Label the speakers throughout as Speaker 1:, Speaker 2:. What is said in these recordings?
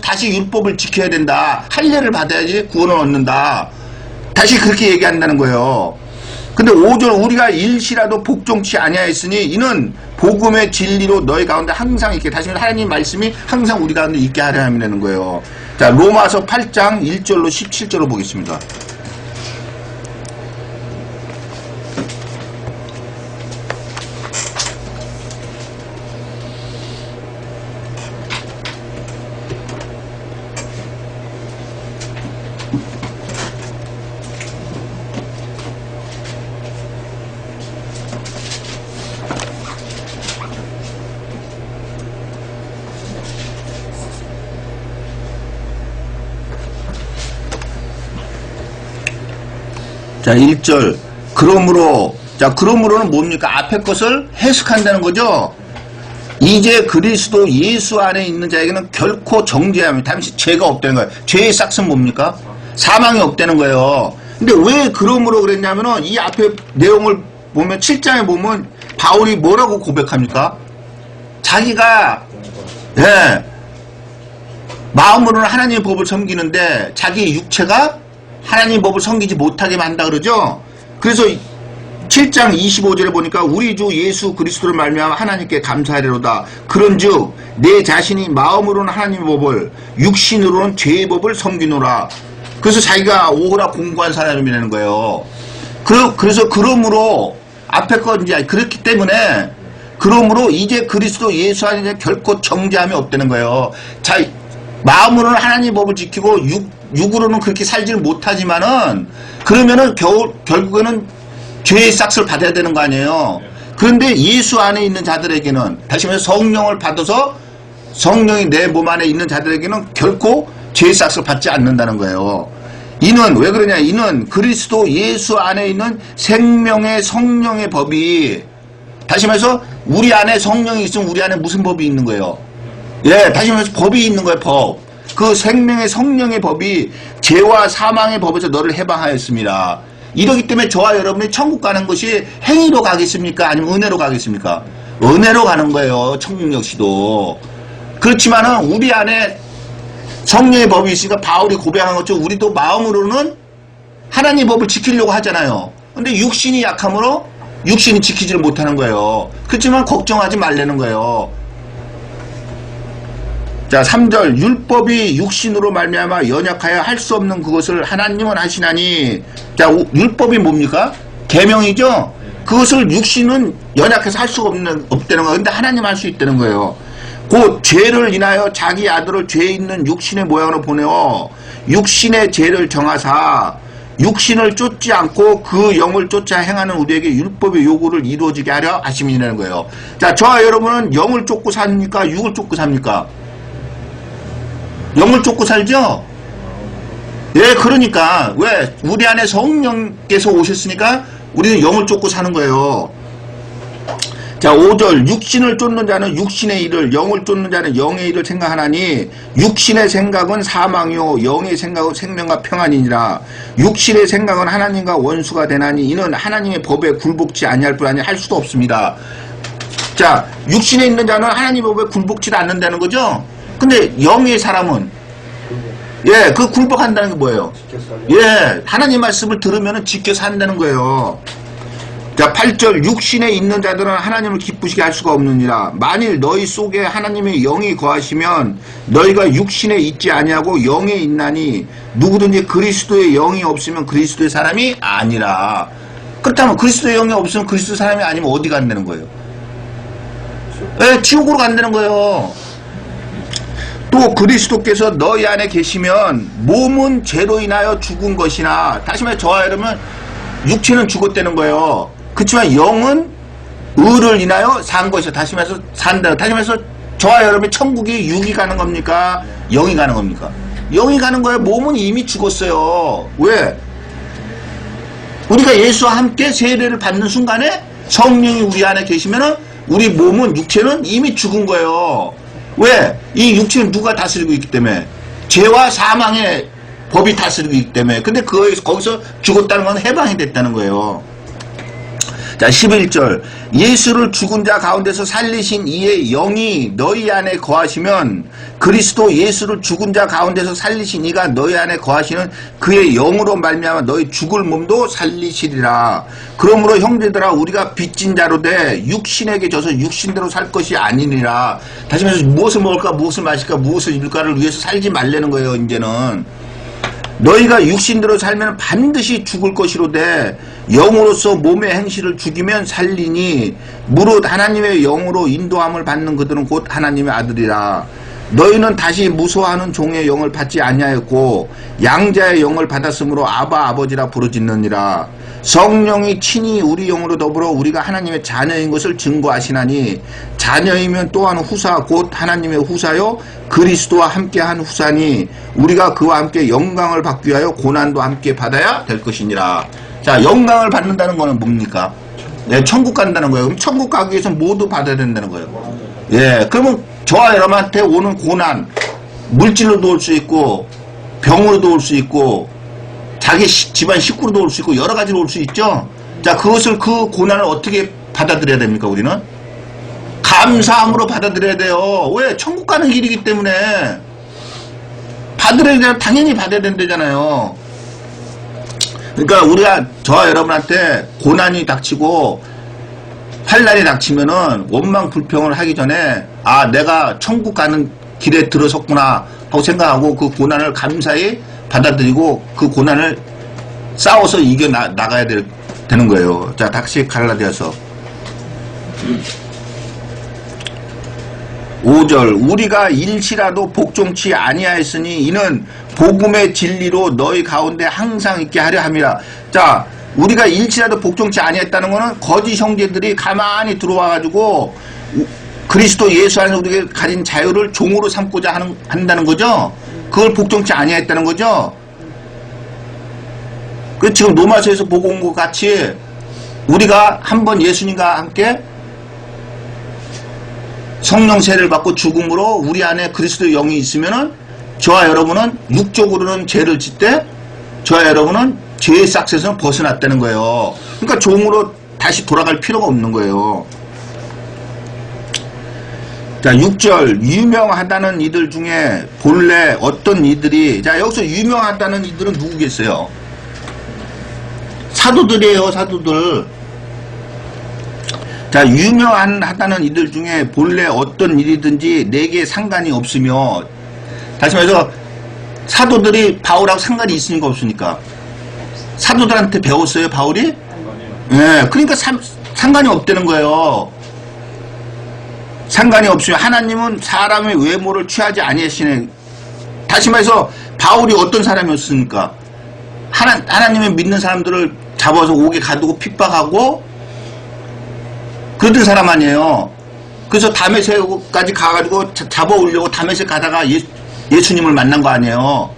Speaker 1: 다시 율법을 지켜야 된다. 할례를 받아야지 구원을 얻는다. 다시 그렇게 얘기한다는 거예요. 근데 5절 우리가 일시라도 복종치 아니하였으니 이는 복음의 진리로 너희 가운데 항상 있게 다시 하나님 말씀이 항상 우리 가운데 있게 하려 함이라는 거예요. 자 로마서 8장 1절로 17절로 보겠습니다. 자, 1절. 그러므로, 자, 그러므로는 뭡니까? 앞에 것을 해석한다는 거죠? 이제 그리스도 예수 안에 있는 자에게는 결코 정죄함이, 당시 죄가 없다는 거예요. 죄의 싹은 뭡니까? 사망이 없다는 거예요. 근데 왜 그러므로 그랬냐면은 이 앞에 내용을 보면 7장에 보면 바울이 뭐라고 고백합니까? 자기가, 예, 마음으로는 하나님의 법을 섬기는데 자기 육체가 하나님 법을 섬기지 못하게 만다 그러죠. 그래서 7장 25절에 보니까 우리 주 예수 그리스도를 말미암아 하나님께 감사하리로다. 그런즉 내 자신이 마음으로는 하나님의 법을 육신으로는 죄의 법을 섬기노라. 그래서 자기가 오호라 공부한 사람이라는 거예요. 그, 그래서 그러므로 앞에 거 이제 그렇기 때문에 그러므로 이제 그리스도 예수 안에 결코 정죄함이 없다는 거예요. 자, 마음으로는 하나님 법을 지키고 육, 육으로는 그렇게 살지를 못하지만은 그러면은 겨우, 결국에는 죄의 싹을 받아야 되는 거 아니에요. 그런데 예수 안에 있는 자들에게는 다시 말해서 성령을 받아서 성령이 내 몸 안에 있는 자들에게는 결코 죄의 싹을 받지 않는다는 거예요. 이는 왜 그러냐? 이는 그리스도 예수 안에 있는 생명의 성령의 법이 다시 말해서 우리 안에 성령이 있으면 우리 안에 무슨 법이 있는 거예요? 예, 다시 말해서 법이 있는 거예요, 법. 그 생명의 성령의 법이 죄와 사망의 법에서 너를 해방하였습니다. 이러기 때문에 저와 여러분이 천국 가는 것이 행위로 가겠습니까? 아니면 은혜로 가겠습니까? 은혜로 가는 거예요, 천국 역시도. 그렇지만은 우리 안에 성령의 법이 있으니까 바울이 고백한 것처럼 우리도 마음으로는 하나님 법을 지키려고 하잖아요. 근데 육신이 약함으로 육신이 지키지를 못하는 거예요. 그렇지만 걱정하지 말라는 거예요. 자, 3절 율법이 육신으로 말미암아 연약하여 할 수 없는 그것을 하나님은 하시나니 자, 우- 율법이 뭡니까? 계명이죠. 그것을 육신은 연약해서 할 수가 없는 없다는 거예요. 근데 하나님 할 수 있다는 거예요. 곧 죄를 인하여 자기 아들을 죄 있는 육신의 모양으로 보내어 육신의 죄를 정하사 육신을 쫓지 않고 그 영을 쫓아 행하는 우리에게 율법의 요구를 이루어지게 하려 하심이라는 거예요. 자, 저와 여러분은 영을 쫓고 삽니까? 육을 쫓고 삽니까? 영을 쫓고 살죠? 예, 그러니까 왜 우리 안에 성령께서 오셨으니까 우리는 영을 쫓고 사는 거예요. 자, 5절 육신을 쫓는 자는 육신의 일을 영을 쫓는 자는 영의 일을 생각하나니 육신의 생각은 사망이요 영의 생각은 생명과 평안이니라. 육신의 생각은 하나님과 원수가 되나니 이는 하나님의 법에 굴복지 아니할 뿐 아니라 할 수도 없습니다. 자, 육신에 있는 자는 하나님 법에 굴복지를 않는다는 거죠? 근데 영의 사람은 예, 그 굴복한다는 게 뭐예요? 예, 하나님 말씀을 들으면 지켜 산다는 거예요. 자, 8절 육신에 있는 자들은 하나님을 기쁘시게 할 수가 없느니라. 만일 너희 속에 하나님의 영이 거하시면 너희가 육신에 있지 아니하고 영에 있나니 누구든지 그리스도의 영이 없으면 그리스도의 사람이 아니라. 그렇다면 그리스도의 영이 없으면 그리스도 사람이 아니면 어디 간다는 거예요? 예, 지옥으로 간다는 거예요. 또 그리스도께서 너희 안에 계시면 몸은 죄로 인하여 죽은 것이나 다시 말해 저와 여러분 육체는 죽었다는 거예요. 그렇지만 영은 의를 인하여 산 것이요. 다시 말해서 산다. 다시 말해서 저와 여러분이 천국이 육이 가는 겁니까? 영이 가는 겁니까? 영이 가는 거예요. 몸은 이미 죽었어요. 왜? 우리가 예수와 함께 세례를 받는 순간에 성령이 우리 안에 계시면은 우리 몸은 육체는 이미 죽은 거예요. 왜? 이 육체는 누가 다스리고 있기 때문에 죄와 사망의 법이 다스리고 있기 때문에 근데 그 거기서 죽었다는 건 해방이 됐다는 거예요. 자, 11절. 예수를 죽은 자 가운데서 살리신 이의 영이 너희 안에 거하시면 그리스도 예수를 죽은 자 가운데서 살리신 이가 너희 안에 거하시는 그의 영으로 말미암아 너희 죽을 몸도 살리시리라. 그러므로 형제들아 우리가 빚진 자로 돼 육신에게 져서 육신대로 살 것이 아니니라. 다시 말해서 무엇을 먹을까 무엇을 마실까 무엇을 입을까를 위해서 살지 말라는 거예요, 이제는. 너희가 육신대로 살면 반드시 죽을 것이로되 영으로서 몸의 행실을 죽이면 살리니 무릇 하나님의 영으로 인도함을 받는 그들은 곧 하나님의 아들이라. 너희는 다시 무소하는 종의 영을 받지 아니하였고 양자의 영을 받았으므로 아바 아버지라 부르짖느니라. 성령이 친히 우리 영으로 더불어 우리가 하나님의 자녀인 것을 증거하시나니 자녀이면 또한 후사 곧 하나님의 후사요 그리스도와 함께한 후사니 우리가 그와 함께 영광을 받기 위하여 고난도 함께 받아야 될 것이니라 자 영광을 받는다는 거는 뭡니까 네, 천국 간다는 거예요 그럼 천국 가기 위해서 모두 받아야 된다는 거예요 예 그러면 저와 여러분한테 오는 고난 물질로도 올 수 있고 병으로도 올 수 있고 자기 시- 집안 식구로도 올 수 있고 여러 가지로 올 수 있죠. 자 그것을 그 고난을 어떻게 받아들여야 됩니까 우리는? 감사함으로 받아들여야 돼요. 왜? 천국 가는 길이기 때문에 받으려야 되면 당연히 받아야 된다잖아요. 그러니까 우리가 저와 여러분한테 고난이 닥치고 환란이 닥치면은 원망 불평을 하기 전에 아 내가 천국 가는 길에 들어섰구나 하고 생각하고 그 고난을 감사히 받아들이고 그 고난을 싸워서 이겨 나, 나가야 될, 되는 거예요. 자 다시 갈라디아서 5절 우리가 일시라도 복종치 아니하였으니 이는 복음의 진리로 너희 가운데 항상 있게 하려 함이라. 자 우리가 일시라도 복종치 아니했다는 거는 거짓 형제들이 가만히 들어와 가지고 그리스도 예수 안에서 우리가 가진 자유를 종으로 삼고자 하는 한다는 거죠. 그걸 복종치 아니했다는 거죠. 그 지금 로마서에서 보고 온 것 같이 우리가 한번 예수님과 함께 성령 세례를 받고 죽음으로 우리 안에 그리스도의 영이 있으면은 저와 여러분은 육적으로는 죄를 짓되 저와 여러분은 죄의 싹에서는 벗어났다는 거예요. 그러니까 종으로 다시 돌아갈 필요가 없는 거예요. 자, 6절 유명하다는 이들 중에 본래 어떤 이들이 자, 여기서 유명하다는 이들은 누구겠어요? 사도들이에요, 사도들. 자, 유명하다는 이들 중에 본래 어떤 일이든지 내게 상관이 없으며, 다시 말해서 사도들이 바울하고 상관이 있으니까 없으니까. 사도들한테 배웠어요, 바울이? 예, 그러니까 상, 상관이 없다는 거예요. 상관이 없으면 하나님은 사람의 외모를 취하지 아니하시네. 다시 말해서 바울이 어떤 사람이었습니까? 하나, 하나님의 믿는 사람들을 잡아서 옥에 가두고 핍박하고 그러던 사람 아니에요. 그래서 담에색까지 가가지고 자- 잡아오려고 담에색 가다가 예, 예수님을 만난 거 아니에요.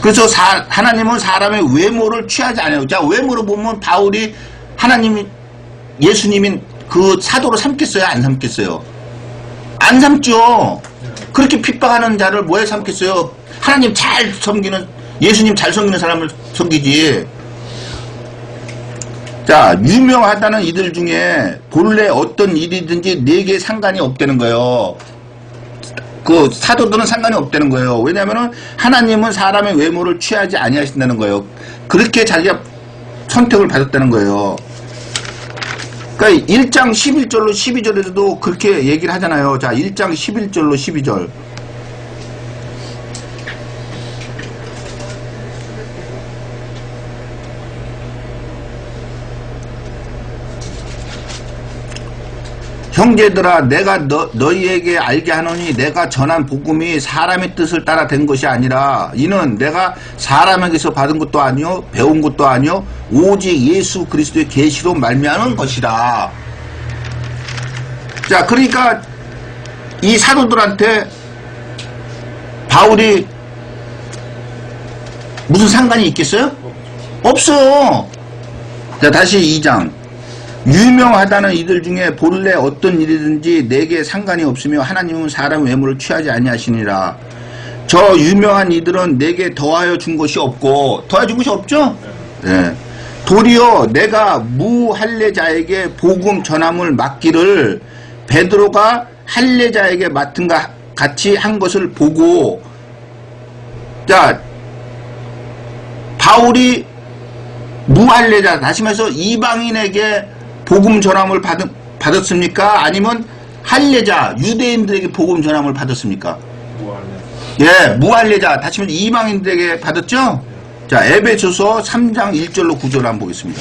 Speaker 1: 그래서 사- 하나님은 사람의 외모를 취하지 않아요. 자, 외모로 보면 바울이 하나님이, 예수님인 그 사도로 삼겠어요? 안 삼겠어요? 안 삼죠. 그렇게 핍박하는 자를 뭐에 삼겠어요? 하나님 잘 섬기는, 예수님 잘 섬기는 사람을 섬기지. 자, 유명하다는 이들 중에 본래 어떤 일이든지 내게 상관이 없다는 거예요. 그 사도들은 상관이 없다는 거예요. 왜냐하면 하나님은 사람의 외모를 취하지 아니하신다는 거예요. 그렇게 자기가 선택을 받았다는 거예요. 그러니까 1장 11절로 12절에서도 그렇게 얘기를 하잖아요. 자, 1장 11절로 12절. 형제들아 내가 너, 너희에게 알게 하노니 내가 전한 복음이 사람의 뜻을 따라 된 것이 아니라 이는 내가 사람에게서 받은 것도 아니요 배운 것도 아니요 오직 예수 그리스도의 계시로 말미암은 것이라. 자 그러니까 이 사도들한테 바울이 무슨 상관이 있겠어요? 없어 자 다시 2장 유명하다는 이들 중에 본래 어떤 일이든지 내게 상관이 없으며 하나님은 사람 외모를 취하지 아니하시니라. 저 유명한 이들은 내게 더하여 준 것이 없고 더하여 준 것이 없죠? 예. 도리어 내가 무할례자에게 복음 전함을 맡기를 베드로가 할례자에게 맡은 가 같이 한 것을 보고 자 바울이 무할례자 다시 말해서 이방인에게 복음 전함을 받, 받았습니까? 아니면 할례자 유대인들에게 복음 전함을 받았습니까?
Speaker 2: 무할례.
Speaker 1: 예, 무할례자 다시 말해서 이방인들에게 받았죠? 자, 에베소서 3장 1절로 9절 한번 보겠습니다.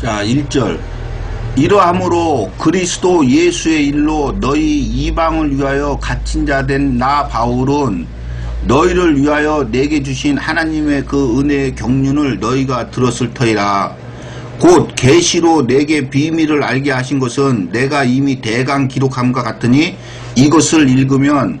Speaker 1: 자, 1절. 이러함으로 그리스도 예수의 일로 너희 이방을 위하여 갇힌 자 된 나 바울은 너희를 위하여 내게 주신 하나님의 그 은혜의 경륜을 너희가 들었을 터이라. 곧 계시로 내게 비밀을 알게 하신 것은 내가 이미 대강 기록함과 같으니 이것을 읽으면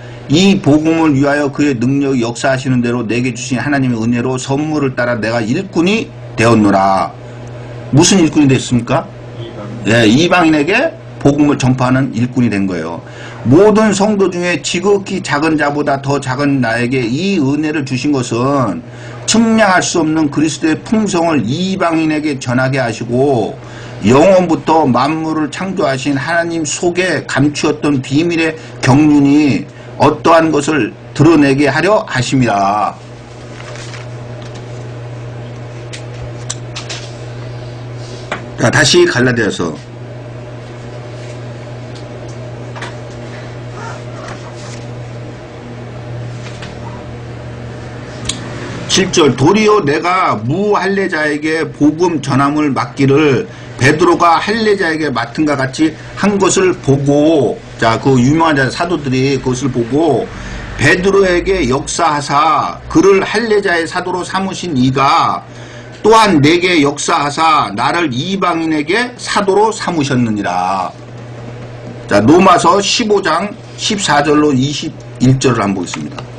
Speaker 1: 이 복음을 위하여 그의 능력이 역사하시는 대로 내게 주신 하나님의 은혜로 선물을 따라 내가 일꾼이 되었노라. 무슨 일꾼이 됐습니까? 예, 이방인에게 복음을 전파하는 일꾼이 된 거예요. 모든 성도 중에 지극히 작은 자보다 더 작은 나에게 이 은혜를 주신 것은 측량할 수 없는 그리스도의 풍성을 이방인에게 전하게 하시고 영원부터 만물을 창조하신 하나님 속에 감추었던 비밀의 경륜이 어떠한 것을 드러내게 하려 하심이라. 자, 다시 갈라디아서 7절 도리어 내가 무할례자에게 복음 전함을 맡기를 베드로가 할례자에게 맡은가 같이 한 것을 보고 자 그 유명한 자 사도들이 그것을 보고 베드로에게 역사하사 그를 할례자의 사도로 삼으신 이가 또한 내게 역사하사 나를 이방인에게 사도로 삼으셨느니라. 자 로마서 15장 14절로 21절을 한번 보겠습니다.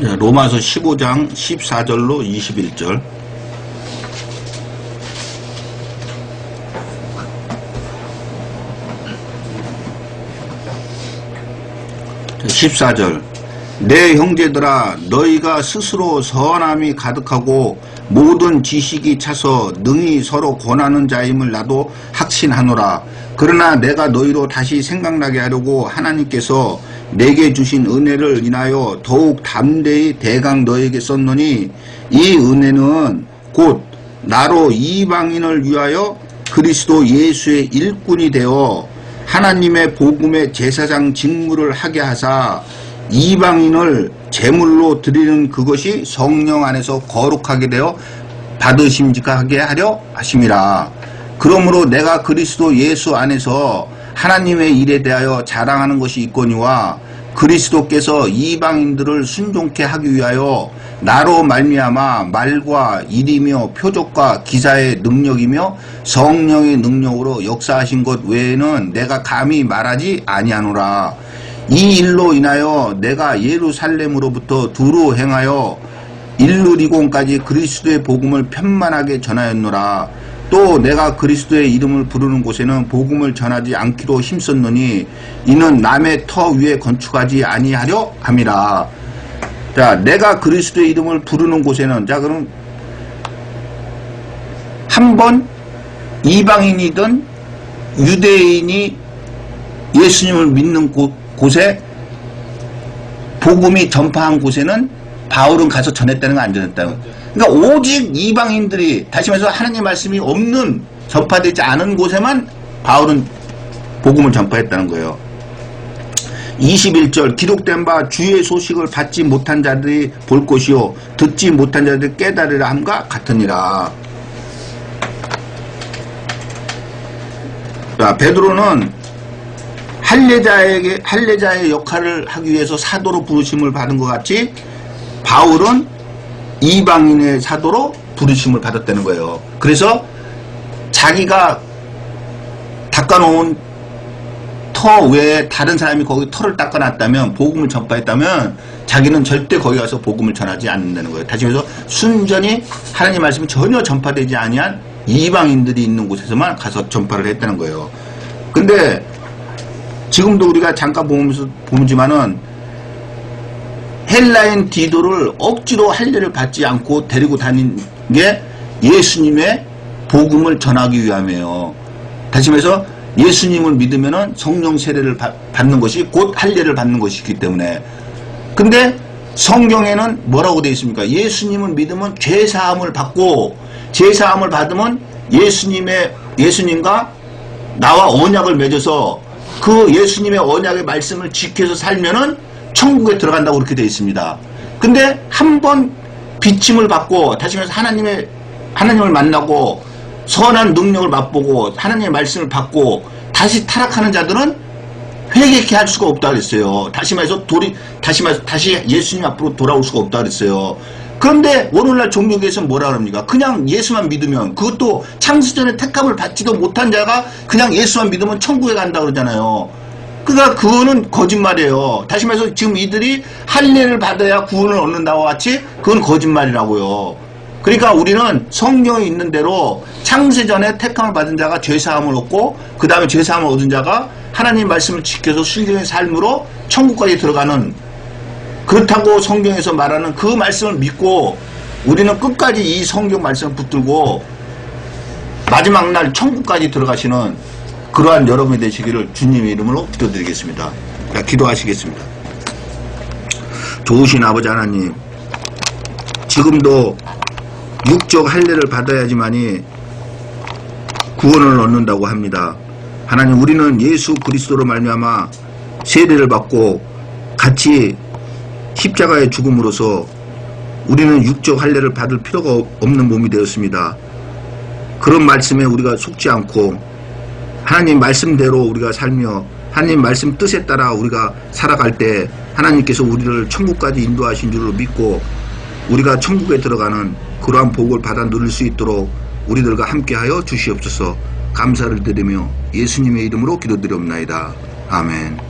Speaker 1: 로마서 15장 14절로 21절. 자, 14절. 내 형제들아 너희가 스스로 선함이 가득하고 모든 지식이 차서 능히 서로 권하는 자임을 나도 확신하노라. 그러나 내가 너희로 다시 생각나게 하려고 하나님께서 내게 주신 은혜를 인하여 더욱 담대히 대강 너에게 썼노니 이 은혜는 곧 나로 이방인을 위하여 그리스도 예수의 일꾼이 되어 하나님의 복음의 제사장 직무를 하게 하사 이방인을 제물로 드리는 그것이 성령 안에서 거룩하게 되어 받으심직하게 하려 하심이라. 그러므로 내가 그리스도 예수 안에서 하나님의 일에 대하여 자랑하는 것이 있거니와 그리스도께서 이방인들을 순종케 하기 위하여 나로 말미암아 말과 일이며 표적과 기사의 능력이며 성령의 능력으로 역사하신 것 외에는 내가 감히 말하지 아니하노라. 이 일로 인하여 내가 예루살렘으로부터 두루 행하여 일루리곤까지 그리스도의 복음을 편만하게 전하였노라. 또 내가 그리스도의 이름을 부르는 곳에는 복음을 전하지 않기로 힘썼노니 이는 남의 터 위에 건축하지 아니하려 함이라. 자, 내가 그리스도의 이름을 부르는 곳에는 자 그럼 한 번 이방인이든 유대인이 예수님을 믿는 곳, 곳에 복음이 전파한 곳에는 바울은 가서 전했다는 거 안 전했다는 거. 그러니까 오직 이방인들이 다시 말해서 하나님 말씀이 없는 전파되지 않은 곳에만 바울은 복음을 전파했다는 거예요. 21절 기록된 바 주의 소식을 받지 못한 자들이 볼 것이요 듣지 못한 자들이 깨달으라 함과 같으니라. 자, 베드로는 할례자에게 할례자의 역할을 하기 위해서 사도로 부르심을 받은 것 같이 바울은 이방인의 사도로 부르심을 받았다는 거예요. 그래서 자기가 닦아놓은 터 외에 다른 사람이 거기 터를 닦아놨다면 복음을 전파했다면 자기는 절대 거기 가서 복음을 전하지 않는다는 거예요. 다시 말해서 순전히 하나님 말씀이 전혀 전파되지 아니한 이방인들이 있는 곳에서만 가서 전파를 했다는 거예요. 근데 지금도 우리가 잠깐 보면서 보지만은 헬라인 디도를 억지로 할례를 받지 않고 데리고 다닌 게 예수님의 복음을 전하기 위함이에요. 다시 말해서 예수님을 믿으면은 성령 세례를 받- 받는 것이 곧 할례를 받는 것이기 때문에 근데 성경에는 뭐라고 되어 있습니까? 예수님을 믿으면 죄 사함을 받고 죄 사함을 받으면 예수님의 예수님과 나와 언약을 맺어서 그 예수님의 언약의 말씀을 지켜서 살면은 천국에 들어간다고 그렇게 되어 있습니다. 근데 한 번 비침을 받고 다시 말해서 하나님의 하나님을 만나고 선한 능력을 맛보고 하나님의 말씀을 받고 다시 타락하는 자들은 회개케 할 수가 없다 그랬어요. 다시 말해서 돌이 다시 말해서 다시 예수님 앞으로 돌아올 수가 없다 그랬어요. 그런데 오늘날 종교계에서는 뭐라 그럽니까? 그냥 예수만 믿으면 그것도 창세전에 택함을 받지도 못한 자가 그냥 예수만 믿으면 천국에 간다 그러잖아요. 그러니까 그거는 거짓말이에요. 다시 말해서 지금 이들이 할례를 받아야 구원을 얻는다고 같이 그건 거짓말이라고요. 그러니까 우리는 성경에 있는 대로 창세전에 택함을 받은 자가 죄사함을 얻고 그 다음에 죄사함을 얻은 자가 하나님 말씀을 지켜서 순종의 삶으로 천국까지 들어가는 그렇다고 성경에서 말하는 그 말씀을 믿고 우리는 끝까지 이 성경 말씀을 붙들고 마지막 날 천국까지 들어가시는 그러한 여러분이 되시기를 주님의 이름으로 기도드리겠습니다. 자, 기도하시겠습니다. 좋으신 아버지 하나님, 지금도 육적 할례를 받아야지만이 구원을 얻는다고 합니다. 하나님, 우리는 예수 그리스도로 말미암아 세례를 받고 같이 십자가의 죽음으로써 우리는 육적 할례를 받을 필요가 없는 몸이 되었습니다. 그런 말씀에 우리가 속지 않고 하나님 말씀대로 우리가 살며 하나님 말씀 뜻에 따라 우리가 살아갈 때 하나님께서 우리를 천국까지 인도하신 줄로 믿고 우리가 천국에 들어가는 그러한 복을 받아 누릴 수 있도록 우리들과 함께하여 주시옵소서 감사를 드리며 예수님의 이름으로 기도드리옵나이다. 아멘.